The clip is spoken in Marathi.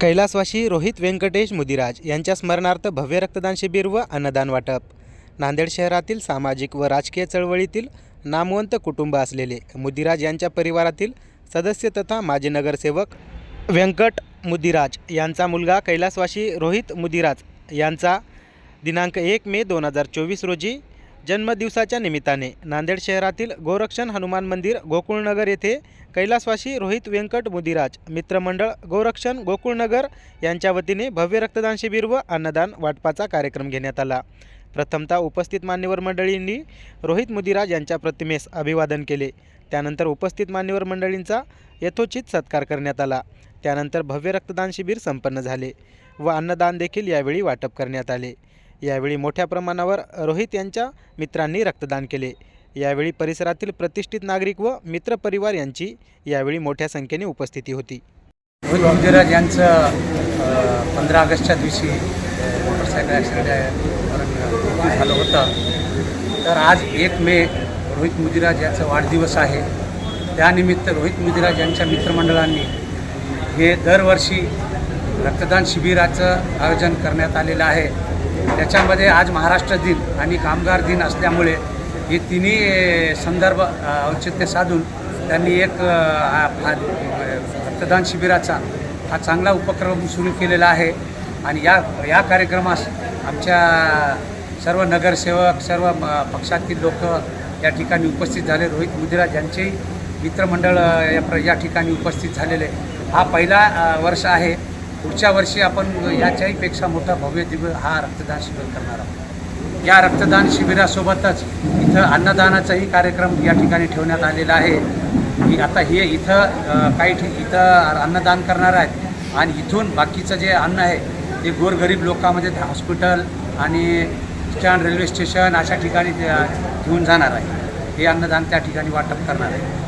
कैलासवासी रोहित व्यंकटेश मुदिराज यांच्या स्मरणार्थ भव्य रक्तदान शिबिर व अन्नदान वाटप. नांदेड शहरातील सामाजिक व राजकीय चळवळीतील नामवंत कुटुंब असलेले मुदिराज यांच्या परिवारातील सदस्य तथा माजी नगरसेवक व्यंकट मुदिराज यांचा मुलगा कैलासवासी रोहित मुदिराज यांचा दिनांक एक मे दोन हजार चोवीस रोजी जन्मदिवसाच्या निमित्ताने नांदेड शहरातील गोरक्षण हनुमान मंदिर गोकुळनगर येथे कैलासवासी रोहित व्यंकट मुदिराज मित्रमंडळ गोरक्षण गोकुळनगर यांच्या वतीने भव्य रक्तदान शिबिर व अन्नदान वाटपाचा कार्यक्रम घेण्यात आला. प्रथमतः उपस्थित मान्यवर मंडळींनी रोहित मुदिराज यांच्या प्रतिमेस अभिवादन केले. त्यानंतर उपस्थित मान्यवर मंडळींचा यथोचित सत्कार करण्यात आला. त्यानंतर भव्य रक्तदान शिबिर संपन्न झाले व अन्नदान देखील यावेळी वाटप करण्यात आले. यावेळी मोठ्या प्रमाणावर रोहित यांच्या मित्रांनी रक्तदान केले. यावेळी परिसरातील प्रतिष्ठित नागरिक व मित्रपरिवार यांची यावेळी मोठ्या संख्येने उपस्थिती होती. रोहित मुदिराज यांचं पंधरा ऑगस्टच्या दिवशी मोटरसायकल ॲक्सिडेंट मृत्यू झालं होतं. तर आज एक मे रोहित मुदिराज यांचा वाढदिवस आहे. त्यानिमित्त रोहित मुदिराज यांच्या मित्रमंडळांनी हे दरवर्षी रक्तदान शिबिराचं आयोजन करण्यात आलेलं आहे. त्याच्यामध्ये आज महाराष्ट्र दिन आणि कामगार दिन असल्यामुळे हे तिन्ही संदर्भ औचित्य साधून त्यांनी एक रक्तदान शिबिराचा हा चांगला उपक्रम सुरू केलेला आहे. आणि या या कार्यक्रमास आमच्या सर्व नगरसेवक सर्व पक्षातील लोक या ठिकाणी उपस्थित झाले. रोहित मुदिरा यांचेही मित्रमंडळ या प्र या ठिकाणी उपस्थित झालेले. हा पहिला वर्ष आहे. पुढच्या वर्षी आपण याच्याही पेक्षा मोठा भव्य दिव्य हा रक्तदान शिबिर करणार आहोत. या रक्तदान शिबिरासोबतच इथं अन्नदानाचाही कार्यक्रम या ठिकाणी ठेवण्यात आलेला आहे. की आता हे इथं काही ठि इथं अन्नदान करणार आहेत. आणि इथून बाकीचं जे अन्न आहे ते गोरगरीब लोकांमध्ये हॉस्पिटल आणि स्टँड रेल्वे स्टेशन अशा ठिकाणी घेऊन जाणार आहे. हे अन्नदान त्या ठिकाणी वाटप करणार आहे.